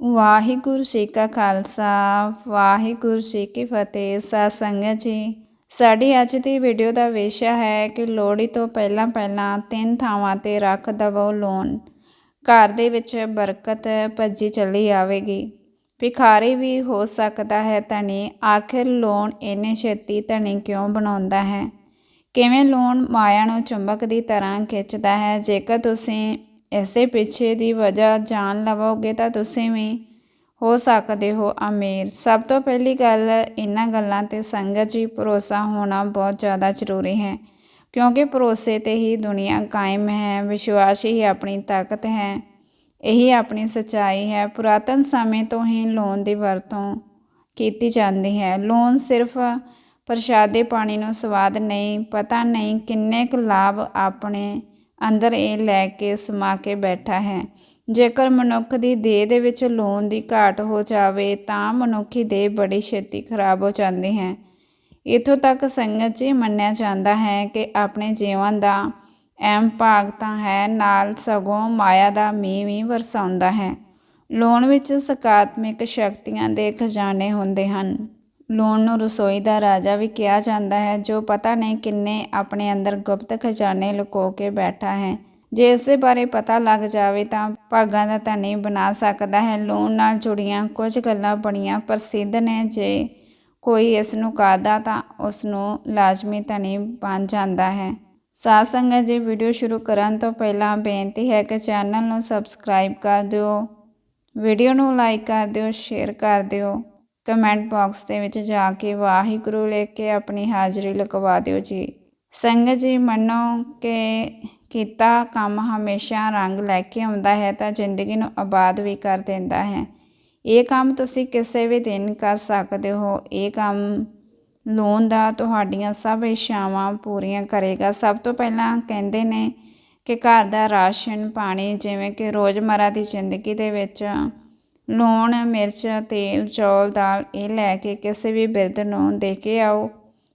ਵਾਹਿਗੁਰੂ ਜੀ ਕਾ ਖਾਲਸਾ, ਵਾਹਿਗੁਰੂ ਜੀ ਕੀ ਫਤਿਹ। ਸਾਧ ਸੰਗਤ ਜੀ, ਸਾਡੀ ਅੱਜ ਦੀ ਵੀਡੀਓ ਦਾ ਵਿਸ਼ਾ ਹੈ ਕਿ ਲੋਹੜੀ ਤੋਂ ਪਹਿਲਾਂ ਪਹਿਲਾਂ ਤਿੰਨ ਥਾਵਾਂ ਤੇ ਰੱਖ ਦਵੋ ਲੋਨ ਘਰ ਦੇ ਵਿੱਚ ਬਰਕਤ ਭੱਜੀ ਚੱਲੀ ਆਵੇਗੀ। ਭਿਖਾਰੀ ਵੀ ਹੋ ਸਕਦਾ ਹੈ ਧਨੀ। ਆਖਿਰ ਲੋਨ ਇੰਨੇ ਛੇਤੀ ਧਨੀ ਕਿਉਂ ਬਣਾਉਂਦਾ ਹੈ? ਕਿਵੇਂ ਲੋਨ ਮਾਇਆ ਨੂੰ ਚੁੰਬਕ ਦੀ ਤਰ੍ਹਾਂ ਖਿੱਚਦਾ ਹੈ? ਜੇਕਰ ਤੁਸੀਂ ਇਸ ਪਿੱਛੇ ਦੀ ਵਜ੍ਹਾ ਜਾਣ ਲਵੋਗੇ ਤਾਂ ਤੁਸੀਂ ਵੀ ਹੋ ਸਕਦੇ ਹੋ ਅਮੀਰ। ਸਭ ਤੋਂ ਪਹਿਲੀ ਗੱਲ, ਇਹਨਾਂ ਗੱਲਾਂ ਤੇ ਸੰਗਤ ਜੀ ਭਰੋਸਾ ਹੋਣਾ ਬਹੁਤ ਜ਼ਿਆਦਾ ਜ਼ਰੂਰੀ ਹੈ, ਕਿਉਂਕਿ ਭਰੋਸੇ ਤੇ ਹੀ ਦੁਨੀਆ ਕਾਇਮ ਹੈ, ਵਿਸ਼ਵਾਸ ਹੀ ਆਪਣੀ ਤਾਕਤ ਹੈ, ਇਹੀ ਆਪਣੀ ਸਚਾਈ ਹੈ। ਪੁਰਾਤਨ ਸਮੇਂ ਤੋਂ ਹੀ ਲੋਨ ਦੀ ਵਰਤੋਂ ਕੀਤੀ ਜਾਂਦੀ ਹੈ। ਲੋਨ ਸਿਰਫ ਪ੍ਰਸ਼ਾਦੇ ਪਾਣੀ ਨੂੰ ਸਵਾਦ ਨਹੀਂ, ਪਤਾ ਨਹੀਂ ਕਿੰਨੇ ਕੁ ਲਾਭ ਆਪਣੇ ਅੰਦਰ ਇਹ ਲੈ ਕੇ ਸਮਾ ਕੇ ਬੈਠਾ ਹੈ। ਜੇਕਰ ਮਨੁੱਖ ਦੀ ਦੇਹ ਦੇ ਵਿੱਚ ਲੂਣ ਦੀ ਘਾਟ ਹੋ ਜਾਵੇ, ਤਾਂ ਮਨੁੱਖੀ ਦੇਹ ਬੜੀ ਛੇਤੀ ਖਰਾਬ ਹੋ ਜਾਂਦੀ ਹੈ। ਇਥੋਂ ਤੱਕ ਸੰਗਤ ਜੀ ਮੰਨਿਆ ਜਾਂਦਾ ਹੈ ਕਿ ਆਪਣੇ ਜੀਵਨ ਦਾ ਐਮ ਭਾਗ ਤਾਂ ਹੈ, ਨਾਲ ਸਗੋਂ ਮਾਇਆ ਦਾ ਮੀਂਹ ਵੀ ਵਰਸਾਉਂਦਾ ਹੈ। ਲੋਨ ਵਿੱਚ ਸਕਾਰਾਤਮਕ ਸ਼ਕਤੀਆਂ ਦੇ ਖਜ਼ਾਨੇ ਹੁੰਦੇ ਹਨ। ਲੂਣ ਨੂੰ ਰਸੋਈ ਦਾ ਰਾਜਾ ਵੀ ਕਿਹਾ ਜਾਂਦਾ ਹੈ, ਜੋ ਪਤਾ ਨਹੀਂ ਕਿੰਨੇ ਆਪਣੇ ਅੰਦਰ ਗੁਪਤ ਖਜ਼ਾਨੇ ਲੁਕੋ ਕੇ ਬੈਠਾ ਹੈ। ਜੇ ਇਸ ਦੇ ਬਾਰੇ ਪਤਾ ਲੱਗ ਜਾਵੇ ਤਾਂ ਭਾਗਾਂ ਦਾ ਧਨੀ ਬਣਾ ਸਕਦਾ ਹੈ। ਲੂਣ ਨਾਲ ਜੁੜੀਆਂ ਕੁਝ ਗੱਲਾਂ ਬੜੀਆਂ ਪ੍ਰਸਿੱਧ ਨੇ। ਜੇ ਕੋਈ ਇਸ ਨੂੰ ਕਰਦਾ ਤਾਂ ਉਸ ਨੂੰ ਲਾਜ਼ਮੀ ਧਨੀ ਬਣ ਜਾਂਦਾ ਹੈ। ਸਾਧ ਸੰਗਤ ਜੀ, ਵੀਡੀਓ ਸ਼ੁਰੂ ਕਰਨ ਤੋਂ ਪਹਿਲਾਂ ਬੇਨਤੀ ਹੈ ਕਿ ਚੈਨਲ ਨੂੰ ਸਬਸਕ੍ਰਾਈਬ ਕਰ ਦਿਓ, ਵੀਡੀਓ ਨੂੰ ਲਾਈਕ ਕਰ ਦਿਓ, ਸ਼ੇਅਰ ਕਰ ਦਿਓ। ਕਮੈਂਟ ਬਾਕਸ ਦੇ ਵਿੱਚ ਜਾ ਕੇ ਵਾਹਿਗੁਰੂ ਲਿਖ ਕੇ ਆਪਣੀ ਹਾਜ਼ਰੀ ਲਗਵਾ ਦਿਓ ਜੀ। ਸੰਗਤ ਜੀ, ਮੰਨੋ ਕਿ ਕੀਤਾ ਕੰਮ ਹਮੇਸ਼ਾ ਰੰਗ ਲੈ ਕੇ ਆਉਂਦਾ ਹੈ ਤਾਂ ਜ਼ਿੰਦਗੀ ਨੂੰ ਆਬਾਦ ਵੀ ਕਰ ਦਿੰਦਾ ਹੈ। ਇਹ ਕੰਮ ਤੁਸੀਂ ਕਿਸੇ ਵੀ ਦਿਨ ਕਰ ਸਕਦੇ ਹੋ। ਇਹ ਕੰਮ ਲੋਨ ਦਾ ਤੁਹਾਡੀਆਂ ਸਭ ਇਸ਼ਾਵਾਂ ਪੂਰੀਆਂ ਕਰੇਗਾ। ਸਭ ਤੋਂ ਪਹਿਲਾਂ ਕਹਿੰਦੇ ਨੇ ਕਿ ਘਰ ਦਾ ਰਾਸ਼ਨ ਪਾਣੀ, ਜਿਵੇਂ ਕਿ ਰੋਜ਼ਮਰਾ ਦੀ ਜ਼ਿੰਦਗੀ ਦੇ ਵਿੱਚ ਲੂਣ, ਮਿਰਚ, ਤੇਲ, ਚੌਲ, ਦਾਲ ਇਹ ਲੈ ਕੇ ਕਿਸੇ ਵੀ ਬਿਰਧ ਨੂੰ ਦੇ ਕੇ ਆਓ।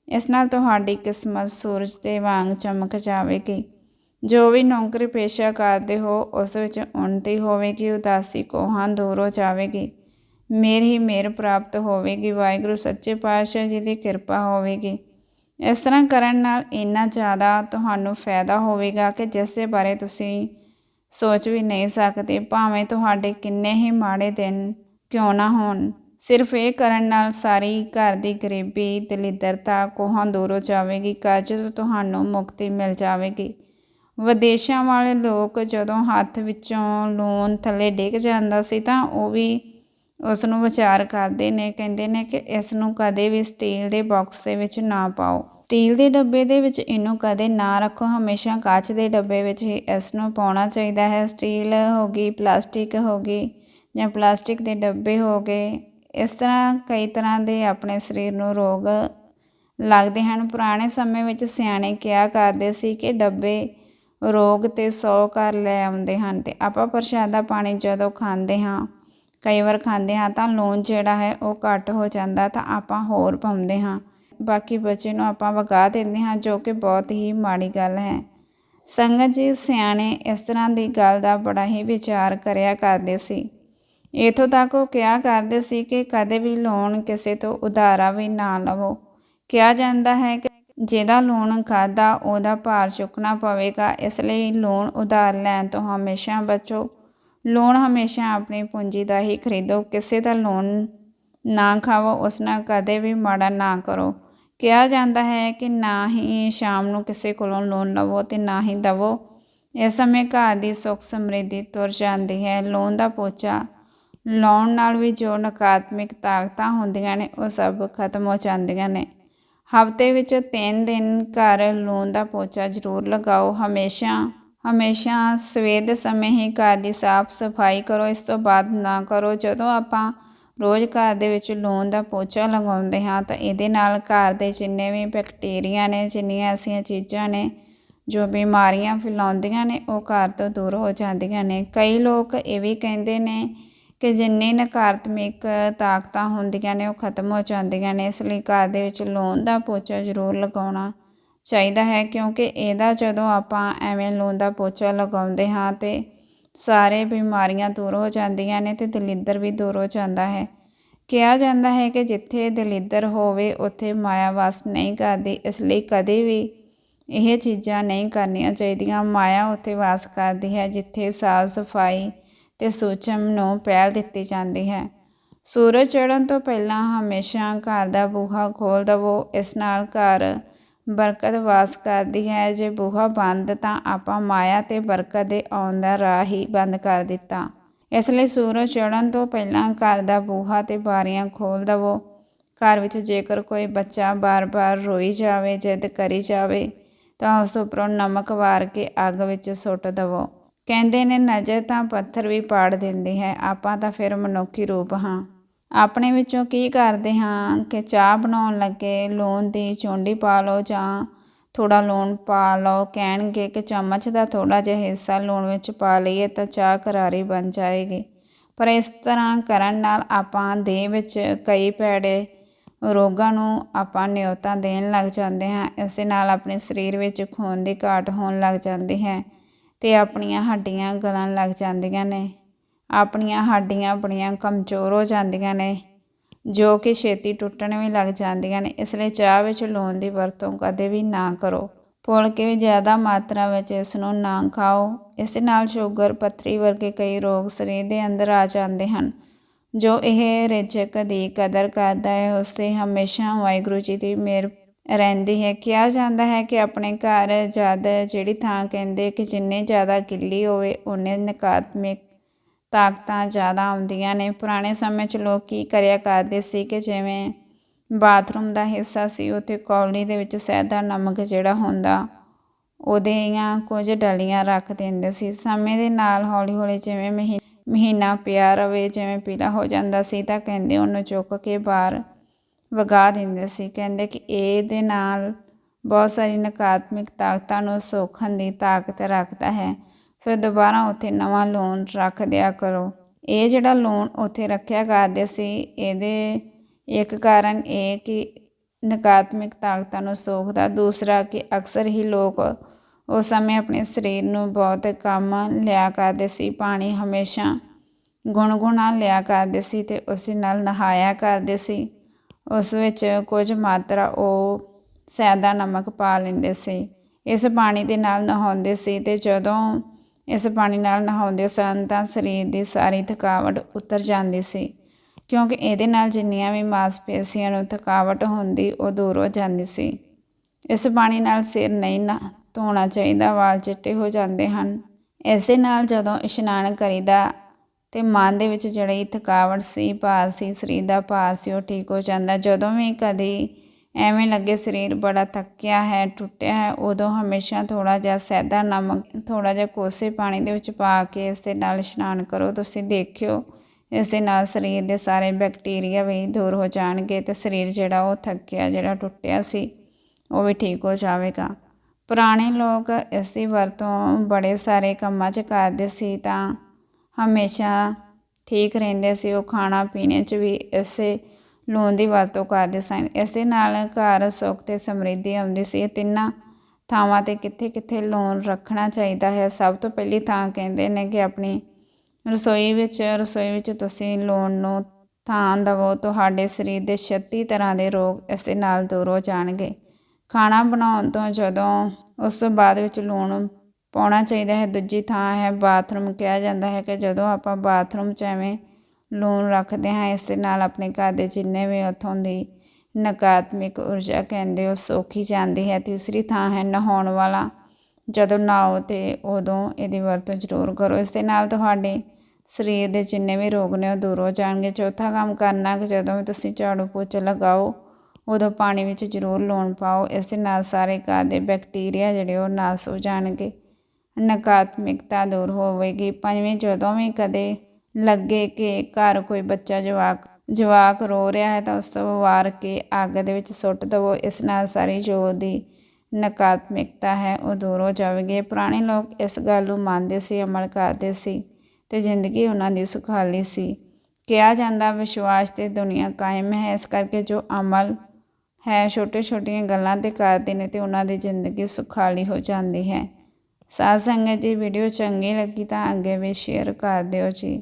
ਇਸ ਨਾਲ ਤੁਹਾਡੀ ਕਿਸਮਤ ਸੂਰਜ ਦੇ ਵਾਂਗ ਚਮਕ ਜਾਵੇਗੀ। ਜੋ ਵੀ ਨੌਕਰੀ ਪੇਸ਼ਾ ਕਰਦੇ ਹੋ, ਉਸ ਵਿੱਚ ਉਨਤੀ ਹੋਵੇਗੀ, ਉਦਾਸੀ ਕੋਹਾਂ ਦੂਰ ਹੋ ਜਾਵੇਗੀ। ਮੇਰੀ ਹੀ ਮੇਰ ਪ੍ਰਾਪਤ ਹੋਵੇਗੀ, ਵਾਹਿਗੁਰੂ ਸੱਚੇ ਪਾਤਸ਼ਾਹ ਜੀ ਦੀ ਕਿਰਪਾ ਹੋਵੇਗੀ। ਇਸ ਤਰ੍ਹਾਂ ਕਰਨ ਨਾਲ ਇੰਨਾ ਜ਼ਿਆਦਾ ਤੁਹਾਨੂੰ ਫਾਇਦਾ ਹੋਵੇਗਾ ਕਿ ਜਿਸ ਦੇ ਬਾਰੇ ਤੁਸੀਂ ਸੋਚ ਵੀ ਨਹੀਂ ਸਕਦੇ, ਭਾਵੇਂ ਤੁਹਾਡੇ ਕਿੰਨੇ ਹੀ ਮਾੜੇ ਦਿਨ ਕਿਉਂ ਨਾ ਹੋਣ। ਸਿਰਫ ਇਹ ਕਰਨ ਨਾਲ ਸਾਰੀ ਘਰ ਦੀ ਗਰੀਬੀ, ਦਲਿਦਰਤਾ ਕੋਹਾਂ ਦੂਰ ਹੋ ਜਾਵੇਗੀ ਕਰਜ਼ ਤੋਂ ਤੁਹਾਨੂੰ ਮੁਕਤੀ ਮਿਲ ਜਾਵੇਗੀ। ਵਿਦੇਸ਼ਾਂ ਵਾਲੇ ਲੋਕ ਜਦੋਂ ਹੱਥ ਵਿੱਚੋਂ ਲੋਨ ਥੱਲੇ ਡਿੱਗ ਜਾਂਦਾ ਸੀ ਤਾਂ ਉਹ ਵੀ ਉਸ ਨੂੰ ਵਿਚਾਰ ਕਰਦੇ ਨੇ, ਕਹਿੰਦੇ ਨੇ ਕਿ ਇਸ ਨੂੰ ਕਦੇ ਵੀ ਸਟੀਲ ਦੇ ਬਾਕਸ ਦੇ ਵਿੱਚ ਨਾ ਪਾਓ। ਸਟੀਲ ਦੇ ਡੱਬੇ ਦੇ ਵਿੱਚ ਇਹਨੂੰ ਕਦੇ ਨਾ ਰੱਖੋ। ਹਮੇਸ਼ਾ ਕਾਚ ਦੇ ਡੱਬੇ ਵਿੱਚ ਹੀ ਇਸ ਨੂੰ ਪਾਉਣਾ ਚਾਹੀਦਾ ਹੈ। ਸਟੀਲ ਹੋ ਗਈ, ਪਲਾਸਟਿਕ ਹੋ ਗਈ ਜਾਂ ਪਲਾਸਟਿਕ ਦੇ ਡੱਬੇ ਹੋ ਗਏ, ਇਸ ਤਰ੍ਹਾਂ ਕਈ ਤਰ੍ਹਾਂ ਦੇ ਆਪਣੇ ਸਰੀਰ ਨੂੰ ਰੋਗ ਲੱਗਦੇ ਹਨ। ਪੁਰਾਣੇ ਸਮੇਂ ਵਿੱਚ ਸਿਆਣੇ ਕਿਹਾ ਕਰਦੇ ਸੀ ਕਿ ਡੱਬੇ ਰੋਗ ਤੇ ਸੌ ਕਰ ਲੈ ਆਉਂਦੇ ਹਨ ਤੇ ਆਪਾਂ ਪ੍ਰਸ਼ਾਦਾ ਪਾਣੀ ਜਦੋਂ ਖਾਂਦੇ ਹਾਂ, ਕਈ ਵਾਰ ਖਾਂਦੇ ਹਾਂ ਤਾਂ ਲੂਣ ਜਿਹੜਾ ਹੈ ਉਹ ਘੱਟ ਹੋ ਜਾਂਦਾ ਤਾਂ ਆਪਾਂ ਹੋਰ ਪਾਉਂਦੇ ਹਾਂ। ਬਾਕੀ ਬੱਚੇ ਨੂੰ ਆਪਾਂ ਵਗਾ ਦਿੰਦੇ ਹਾਂ, ਜੋ ਕਿ ਬਹੁਤ ਹੀ ਮਾੜੀ ਗੱਲ ਹੈ। ਸੰਗਤ ਜੀ ਸਿਆਣੇ ਇਸ ਤਰ੍ਹਾਂ ਦੀ ਗੱਲ ਦਾ ਬੜਾ ਹੀ ਵਿਚਾਰ ਕਰਿਆ ਕਰਦੇ ਸੀ। ਇਥੋਂ ਤੱਕ ਉਹ ਕਿਹਾ ਕਰਦੇ ਸੀ ਕਿ ਕਦੇ ਵੀ ਲੋਨ ਕਿਸੇ ਤੋਂ ਉਧਾਰਾ ਵੀ ਨਾ ਲਵੋ। ਕਿਹਾ ਜਾਂਦਾ ਹੈ ਕਿ ਜਿਹਦਾ ਲੋਨ ਖਾਦਾ ਉਹਦਾ ਭਾਰ ਚੁੱਕਣਾ ਪਵੇਗਾ, ਇਸ ਲਈ ਲੋਨ ਉਧਾਰ ਲੈਣ ਤੋਂ ਹਮੇਸ਼ਾ ਬਚੋ। ਲੋਨ ਹਮੇਸ਼ਾ ਆਪਣੀ ਪੂੰਜੀ ਦਾ ਹੀ ਖਰੀਦੋ। ਕਿਸੇ ਦਾ ਲੋਨ ਨਾ ਖਾਵੋ, ਉਸ ਨਾਲ ਕਦੇ ਵੀ ਮਾੜਾ ਨਾ ਕਰੋ। ਕਿਹਾ ਜਾਂਦਾ ਹੈ ਕਿ ਨਾ ਹੀ ਸ਼ਾਮ ਨੂੰ ਕਿਸੇ ਕੋਲੋਂ ਲੋਨ ਲਵੋ ਤੇ ਨਾ ਹੀ ਦਵੋ। ਇਸ ਸਮੇਂ ਘਰ ਦੀ ਸੁੱਖ ਸਮਰਿੱਧੀ ਤੁਰ ਜਾਂਦੀ ਹੈ। ਲੋਨ ਦਾ ਪੋਚਾ ਲਾਉਣ ਨਾਲ ਵੀ ਜੋ ਨਕਾਰਾਤਮਕ ਤਾਕਤਾਂ ਹੁੰਦੀਆਂ ਨੇ, ਉਹ ਸਭ ਖਤਮ ਹੋ ਜਾਂਦੀਆਂ ਨੇ। ਹਫ਼ਤੇ ਵਿੱਚ 3 ਦਿਨ ਘਰ ਲੋਨ ਦਾ ਪੋਚਾ ਜ਼ਰੂਰ ਲਗਾਓ। ਹਮੇਸ਼ਾ ਹਮੇਸ਼ਾ ਸਵੇਰ ਦੇ ਸਮੇਂ ਹੀ ਘਰ ਦੀ ਸਾਫ਼ ਸਫ਼ਾਈ ਕਰੋ। ਇਸ ਤੋਂ ਬਾਅਦ ਨਾ ਕਰੋ। ਜਦੋਂ ਆਪਾਂ ਰੋਜ਼ ਘਰ ਦੇ ਵਿੱਚ ਲੂਣ ਦਾ ਪੋਚਾ ਲਗਾਉਂਦੇ ਹਾਂ ਤਾਂ ਇਹਦੇ ਨਾਲ ਘਰ ਦੇ ਜਿੰਨੇ ਵੀ ਬੈਕਟੀਰੀਆ ਨੇ, ਜਿੰਨੀਆਂ ਐਸੀਆਂ ਚੀਜ਼ਾਂ ਨੇ ਜੋ ਬਿਮਾਰੀਆਂ ਫੈਲਾਉਂਦੀਆਂ ਨੇ, ਉਹ ਘਰ ਤੋਂ ਦੂਰ ਹੋ ਜਾਂਦੀਆਂ ਨੇ। ਕਈ ਲੋਕ ਇਹ ਵੀ ਕਹਿੰਦੇ ਨੇ ਕਿ ਜਿੰਨੇ ਨਕਾਰਾਤਮਕ ਤਾਕਤਾਂ ਹੁੰਦੀਆਂ ਨੇ, ਉਹ ਖਤਮ ਹੋ ਜਾਂਦੀਆਂ ਨੇ। ਇਸ ਲਈ ਘਰ ਦੇ ਵਿੱਚ ਲੂਣ ਦਾ ਪੋਚਾ ਜ਼ਰੂਰ ਲਗਾਉਣਾ ਚਾਹੀਦਾ ਹੈ ਕਿਉਂਕਿ ਇਹਦਾ ਜਦੋਂ ਆਪਾਂ ਐਵੇਂ ਲੂਣ ਦਾ ਪੋਚਾ ਲਗਾਉਂਦੇ ਹਾਂ ਤੇ ਸਾਰੇ ਬਿਮਾਰੀਆਂ ਦੂਰ ਹੋ ਜਾਂਦੀਆਂ ਨੇ ਤੇ ਦਲਿੱਦਰ ਵੀ ਦੂਰ ਹੋ ਜਾਂਦਾ ਹੈ। ਕਿਹਾ ਜਾਂਦਾ ਹੈ ਕਿ ਜਿੱਥੇ ਦਲਿੱਦਰ ਹੋਵੇ, ਉੱਥੇ ਮਾਇਆ ਵਾਸ ਨਹੀਂ ਕਰਦੀ, ਇਸ ਲਈ ਕਦੇ ਵੀ ਇਹ ਚੀਜ਼ਾਂ ਨਹੀਂ ਕਰਨੀਆਂ ਚਾਹੀਦੀਆਂ। ਮਾਇਆ ਉੱਥੇ ਵਾਸ ਕਰਦੀ ਹੈ, ਜਿੱਥੇ ਸਾਫ਼ ਸਫ਼ਾਈ ਤੇ ਸੂਚਮ ਨੂੰ ਪਹਿਲ ਦਿੱਤੀ ਜਾਂਦੀ ਹੈ। ਸੂਰਜ ਚੜ੍ਹਨ ਤੋਂ ਪਹਿਲਾਂ ਹਮੇਸ਼ਾ ਘਰ ਦਾ ਬੂਹਾ ਖੋਲ੍ਹ ਦੇਵੋ ਇਸ ਨਾਲ ਘਰ ਬਰਕਤ ਵਾਸ ਕਰਦੀ ਹੈ। ਜੇ ਬੂਹਾ ਬੰਦ ਤਾਂ ਆਪਾਂ ਮਾਇਆ ਤੇ ਬਰਕਤ ਦੇ ਆਉਣ ਦਾ ਰਾਹ ਹੀ ਬੰਦ ਕਰ ਦਿੱਤਾ। ਇਸ ਲਈ ਸੂਰਜ ਚੜ੍ਹਨ ਤੋਂ ਪਹਿਲਾਂ ਘਰ ਦਾ ਬੂਹਾ ਤੇ ਬਾਰੀਆਂ ਖੋਲ੍ਹ ਦੇਵੋ। ਘਰ ਵਿੱਚ ਜੇਕਰ ਕੋਈ ਬੱਚਾ ਬਾਰ-ਬਾਰ ਰੋਈ ਜਾਵੇ, ਜਿੱਦ ਕਰੀ ਜਾਵੇ, ਤਾਂ ਉਸ ਉੱਪਰੋਂ ਨਮਕ ਵਾਰ ਕੇ ਅੱਗ ਵਿੱਚ ਸੁੱਟ ਦੇਵੋ। ਕਹਿੰਦੇ ਨੇ, ਨਜ਼ਰ ਤਾਂ ਪੱਥਰ ਵੀ ਪਾੜ ਦਿੰਦੀ ਹੈ। ਆਪਾਂ ਤਾਂ ਫਿਰ ਮਨੁੱਖੀ ਰੂਪ ਹਾਂ। ਆਪਣੇ ਵਿੱਚੋਂ ਕੀ ਕਰਦੇ ਹਾਂ ਕਿ ਚਾਹ ਬਣਾਉਣ ਲੱਗੇ, ਲੂਣ ਦੀ ਚੁੰਡੀ ਪਾ ਲਓ ਜਾਂ ਥੋੜਾ ਲੂਣ ਪਾ ਲਓ। ਕਹਿਣਗੇ ਕਿ ਚਮਚ ਦਾ ਥੋੜਾ ਜਿਹਾ ਹਿੱਸਾ ਲੂਣ ਵਿੱਚ ਪਾ ਲਈਏ ਤਾਂ ਚਾਹ ਕਰਾਰੀ ਬਣ ਜਾਏਗੀ। ਪਰ ਇਸ ਤਰ੍ਹਾਂ ਕਰਨ ਨਾਲ ਆਪਾਂ ਦੇਹ ਵਿੱਚ ਕਈ ਭੈੜੇ ਰੋਗਾਂ ਨੂੰ ਆਪਾਂ ਨਿਯੋਤਾਂ ਦੇਣ ਲੱਗ ਜਾਂਦੇ ਹਾਂ। ਇਸ ਦੇ ਨਾਲ ਆਪਣੇ ਸਰੀਰ ਵਿੱਚ ਖੂਨ ਦੀ ਘਾਟ ਹੋਣ ਲੱਗ ਜਾਂਦੀ ਹੈ ਤੇ ਆਪਣੀਆਂ ਹੱਡੀਆਂ ਗਲਣ ਲੱਗ ਜਾਂਦੀਆਂ ਨੇ। ਆਪਣੀਆਂ ਹੱਡੀਆਂ ਬੜੀਆਂ ਕਮਜ਼ੋਰ ਹੋ ਜਾਂਦੀਆਂ ਨੇ, ਜੋ ਕਿ ਛੇਤੀ ਟੁੱਟਣ ਵੀ ਲੱਗ ਜਾਂਦੀਆਂ ਨੇ। ਇਸ ਲਈ ਚਾਹ ਵਿੱਚ ਲੂਣ ਦੀ ਵਰਤੋਂ ਕਦੇ ਵੀ ਨਾ ਕਰੋ। ਭੁੱਲ ਕੇ ਵੀ ਜ਼ਿਆਦਾ ਮਾਤਰਾ ਵਿੱਚ ਇਸ ਨੂੰ ਨਾ ਖਾਓ। ਇਸ ਦੇ ਨਾਲ ਸ਼ੂਗਰ ਪੱਥਰੀ ਵਰਗੇ ਕਈ ਰੋਗ ਸਰੀਰ ਦੇ ਅੰਦਰ ਆ ਜਾਂਦੇ ਹਨ, ਜੋ ਇਹ ਰਿਜਕ ਦੀ ਕਦਰ ਕਰਦਾ ਹੈ। ਉਸ ਤੇ ਹਮੇਸ਼ਾ ਵਾਹਿਗੁਰੂ ਜੀ ਦੀ ਮਿਹਰ ਰਹਿੰਦੀ ਹੈ। ਕਿਹਾ ਜਾਂਦਾ ਹੈ ਕਿ ਆਪਣੇ ਘਰ ਜਦ ਜਿਹੜੀ ਥਾਂ ਕਹਿੰਦੇ ਕਿ ਜਿੰਨੇ ਜ਼ਿਆਦਾ ਗਿੱਲੀ ਹੋਵੇ ਉਨੇ ਨਕਾਰਾਤਮਕ ਤਾਕਤਾਂ ਜ਼ਿਆਦਾ ਆਉਂਦੀਆਂ ਨੇ। ਪੁਰਾਣੇ ਸਮੇਂ 'ਚ ਲੋਕ ਕੀ ਕਰਿਆ ਕਰਦੇ ਸੀ ਕਿ ਜਿਵੇਂ ਬਾਥਰੂਮ ਦਾ ਹਿੱਸਾ ਸੀ, ਉੱਥੇ ਕੌਲੀ ਦੇ ਵਿੱਚ ਸੈਦਾ ਨਮਕ ਜਿਹੜਾ ਹੁੰਦਾ ਉਹਦੀਆਂ ਕੁਝ ਡਲੀਆਂ ਰੱਖ ਦਿੰਦੇ ਸੀ। ਸਮੇਂ ਦੇ ਨਾਲ ਹੌਲੀ ਹੌਲੀ ਜਿਵੇਂ ਮਹੀ, ਮਹੀਨਾ ਪਿਆ ਰਵੇ, ਜਿਵੇਂ ਪੀਲਾ ਹੋ ਜਾਂਦਾ ਸੀ, ਤਾਂ ਕਹਿੰਦੇ ਉਹਨੂੰ ਚੁੱਕ ਕੇ ਬਾਹਰ ਵਗਾ ਦਿੰਦੇ ਸੀ। ਕਹਿੰਦੇ ਕਿ ਇਹਦੇ ਨਾਲ ਬਹੁਤ ਸਾਰੀ ਨਕਾਰਾਤਮਕ ਤਾਕਤਾਂ ਨੂੰ ਸੋਖਣ ਦੀ ਤਾਕਤ ਰੱਖਦਾ ਹੈ। ਫਿਰ ਦੁਬਾਰਾ ਉੱਥੇ ਨਵਾਂ ਲੂਣ ਰੱਖ ਦਿਆ ਕਰੋ। ਇਹ ਜਿਹੜਾ ਲੂਣ ਉੱਥੇ ਰੱਖਿਆ ਕਰਦੇ ਸੀ, ਇਹਦੇ ਇੱਕ ਕਾਰਨ ਇਹ ਕਿ ਨਕਾਰਾਤਮਕ ਤਾਕਤਾਂ ਨੂੰ ਸੋਖਦਾ, ਦੂਸਰਾ ਕਿ ਅਕਸਰ ਹੀ ਲੋਕ ਉਸ ਸਮੇਂ ਆਪਣੇ ਸਰੀਰ ਨੂੰ ਬਹੁਤ ਕੰਮ ਲਿਆ ਕਰਦੇ ਸੀ, ਪਾਣੀ ਹਮੇਸ਼ਾ ਗੁਣਗੁਣਾ ਲਿਆ ਕਰਦੇ ਸੀ ਤੇ ਉਸ ਨਾਲ ਨਹਾਇਆ ਕਰਦੇ ਸੀ। ਉਸ ਵਿੱਚ ਕੁਝ ਮਾਤਰਾ ਉਹ ਸੈਦਾ ਨਮਕ ਪਾ ਲੈਂਦੇ ਸੀ। ਇਸ ਪਾਣੀ ਦੇ ਨਾਲ ਨਹਾਉਂਦੇ ਸੀ ਤੇ ਜਦੋਂ ਇਸ ਪਾਣੀ ਨਾਲ ਨਹਾਉਂਦੇ ਸਨ ਤਾਂ ਸਰੀਰ ਦੀ ਸਾਰੀ ਥਕਾਵਟ ਉਤਰ ਜਾਂਦੀ ਸੀ। ਕਿਉਂਕਿ ਇਹਦੇ ਨਾਲ ਜਿੰਨੀਆਂ ਵੀ ਮਾਸਪੇਸ਼ੀਆਂ ਨੂੰ ਥਕਾਵਟ ਹੁੰਦੀ, ਉਹ ਦੂਰ ਹੋ ਜਾਂਦੀ ਸੀ। ਇਸ ਪਾਣੀ ਨਾਲ ਸਿਰ ਨਹੀਂ ਨਾ ਧੋਣਾ ਚਾਹੀਦਾ, ਵਾਲ ਚਿੱਟੇ ਹੋ ਜਾਂਦੇ ਹਨ। ਇਸੇ ਨਾਲ ਜਦੋਂ ਇਸ਼ਨਾਨ ਕਰੀਦਾ ਤੇ ਮਨ ਦੇ ਵਿੱਚ ਜਿਹੜੀ ਥਕਾਵਟ ਸੀ, ਭਾਰ ਸੀ, ਸਰੀਰ ਦਾ ਭਾਰ ਸੀ, ਉਹ ਠੀਕ ਹੋ ਜਾਂਦਾ। ਜਦੋਂ ਵੀ ਕਦੀ ਐਵੇਂ ਲੱਗੇ ਸਰੀਰ ਬੜਾ ਥੱਕਿਆ ਹੈ, ਟੁੱਟਿਆ ਹੈ। ਉਦੋਂ ਹਮੇਸ਼ਾ ਥੋੜਾ ਜਿਹਾ ਸੈਦਾ ਨਮਕ ਥੋੜਾ ਜਿਹਾ ਕੋਸੇ ਪਾਣੀ ਦੇ ਵਿੱਚ ਪਾ ਕੇ ਇਸ ਦੇ ਨਾਲ ਇਸ਼ਨਾਨ ਕਰੋ। ਤੁਸੀਂ ਦੇਖਿਓ, ਇਸ ਦੇ ਨਾਲ ਸਰੀਰ ਦੇ ਸਾਰੇ ਬੈਕਟੀਰੀਆ ਵੀ ਦੂਰ ਹੋ ਜਾਣਗੇ ਤੇ ਸਰੀਰ ਜਿਹੜਾ ਉਹ ਥੱਕਿਆ, ਜਿਹੜਾ ਟੁੱਟਿਆ ਸੀ, ਉਹ ਵੀ ਠੀਕ ਹੋ ਜਾਵੇਗਾ। ਪੁਰਾਣੇ ਲੋਕ ਇਸ ਦੀ ਵਰਤੋਂ ਬੜੇ ਸਾਰੇ ਕੰਮਾਂ 'ਚ ਕਰਦੇ ਸੀ ਤਾਂ ਹਮੇਸ਼ਾ ਠੀਕ ਰਹਿੰਦੇ ਸੀ। ਉਹ ਖਾਣਾ ਪੀਣੇ 'ਚ ਵੀ ਇਸੇ ਲੂਣ ਦੀ ਵਰਤੋਂ ਕਰਦੇ ਸਨ। ਇਸ ਦੇ ਨਾਲ ਘਰ ਸੁੱਖ ਤੇ ਸਮਰਿੱਧੀ ਆਉਂਦੀ ਸੀ। ਇਹ ਤਿੰਨਾਂ ਥਾਵਾਂ ਤੇ ਕਿੱਥੇ ਕਿੱਥੇ ਲੂਣ ਰੱਖਣਾ ਚਾਹੀਦਾ ਹੈ, ਸਭ ਤੋਂ ਪਹਿਲੀ ਥਾਂ ਕਹਿੰਦੇ ਨੇ ਕਿ ਆਪਣੀ ਰਸੋਈ ਵਿੱਚ ਰਸੋਈ ਵਿੱਚ ਤੁਸੀਂ ਲੂਣ ਨੂੰ ਥਾਂ ਦੇਵੋ, ਤੁਹਾਡੇ ਸਰੀਰ ਦੇ 36 ਤਰ੍ਹਾਂ ਦੇ ਰੋਗ ਇਸ ਦੇ ਨਾਲ ਦੂਰ ਹੋ ਜਾਣਗੇ। ਖਾਣਾ ਬਣਾਉਣ ਤੋਂ ਜਦੋਂ ਉਸ ਤੋਂ ਬਾਅਦ ਵਿੱਚ ਲੂਣ ਪਾਉਣਾ ਚਾਹੀਦਾ ਹੈ, ਦੂਜੀ ਥਾਂ ਹੈ, ਬਾਥਰੂਮ ਕਿਹਾ ਜਾਂਦਾ ਹੈ ਕਿ ਜਦੋਂ ਆਪਾਂ ਬਾਥਰੂਮ 'ਚ ਐਵੇਂ ਲੂਣ ਰੱਖਦੇ ਹਾਂ, ਇਸ ਦੇ ਨਾਲ ਆਪਣੇ ਘਰ ਦੇ ਜਿੰਨੇ ਵੀ ਉੱਥੋਂ ਦੀ ਨਕਾਰਾਤਮਕ ਊਰਜਾ ਕਹਿੰਦੇ ਉਹ ਸੋਖੀ ਜਾਂਦੀ ਹੈ। ਤੀਸਰੀ ਥਾਂ ਹੈ ਨਹਾਉਣ ਵਾਲਾ। ਜਦੋਂ ਨਹਾਓ ਤੇ ਉਦੋਂ ਇਹਦੀ ਵਰਤੋਂ ਜ਼ਰੂਰ ਕਰੋ। ਇਸ ਦੇ ਨਾਲ ਤੁਹਾਡੇ ਸਰੀਰ ਦੇ ਜਿੰਨੇ ਵੀ ਰੋਗ ਨੇ ਉਹ ਦੂਰ ਹੋ ਜਾਣਗੇ। ਚੌਥਾ ਕੰਮ ਕਰਨਾ ਕਿ ਜਦੋਂ ਵੀ ਤੁਸੀਂ ਝਾੜੂ ਪੋਚਾ ਲਗਾਓ, ਉਦੋਂ ਪਾਣੀ ਵਿੱਚ ਜ਼ਰੂਰ ਲੂਣ ਪਾਓ। ਇਸ ਦੇ ਨਾਲ ਸਾਰੇ ਘਰ ਦੇ ਬੈਕਟੀਰੀਆ ਜਿਹੜੇ ਉਹ ਨਾਸ ਹੋ ਜਾਣਗੇ। ਨਕਾਰਾਤਮਕਤਾ ਦੂਰ ਹੋਵੇਗੀ। ਪੰਜਵੇਂ ਜਦੋਂ ਵੀ ਕਦੇ ਲੱਗੇ ਕਿ ਘਰ ਕੋਈ ਬੱਚਾ ਜਵਾਕ ਜਵਾਕ ਰੋ ਰਿਹਾ ਹੈ ਤਾਂ ਉਸ ਤੋਂ ਵਾਰ ਕੇ ਅੱਗ ਦੇ ਵਿੱਚ ਸੁੱਟ ਦੇਵੋ। ਇਸ ਨਾਲ ਸਾਰੀ ਜੋ ਦੀ ਨਕਾਰਾਤਮਕਤਾ ਹੈ ਉਹ ਦੂਰ ਹੋ ਜਾਵੇਗੀ। ਪੁਰਾਣੇ ਲੋਕ ਇਸ ਗੱਲ ਨੂੰ ਮੰਨਦੇ ਸੀ, ਅਮਲ ਕਰਦੇ ਸੀ ਤੇ ਜ਼ਿੰਦਗੀ ਉਹਨਾਂ ਦੀ ਸੁਖਾਲੀ ਸੀ। ਕਿਹਾ ਜਾਂਦਾ ਵਿਸ਼ਵਾਸ ਤੇ ਦੁਨੀਆ ਕਾਇਮ ਹੈ, ਇਸ ਕਰਕੇ ਜੋ ਅਮਲ ਹੈ ਛੋਟੇ ਛੋਟੀਆਂ ਗੱਲਾਂ ਤੇ ਕਰਦੇ ਨੇ ਤੇ ਉਹਨਾਂ ਦੀ ਜ਼ਿੰਦਗੀ ਸੁਖਾਲੀ ਹੋ ਜਾਂਦੀ ਹੈ। ਸਾਧ ਸੰਗਤ ਜੀ, ਵੀਡੀਓ ਚੰਗੀ ਲੱਗੀ ਤਾਂ ਅੱਗੇ ਵੀ ਸ਼ੇਅਰ ਕਰ ਦਿਓ ਜੀ।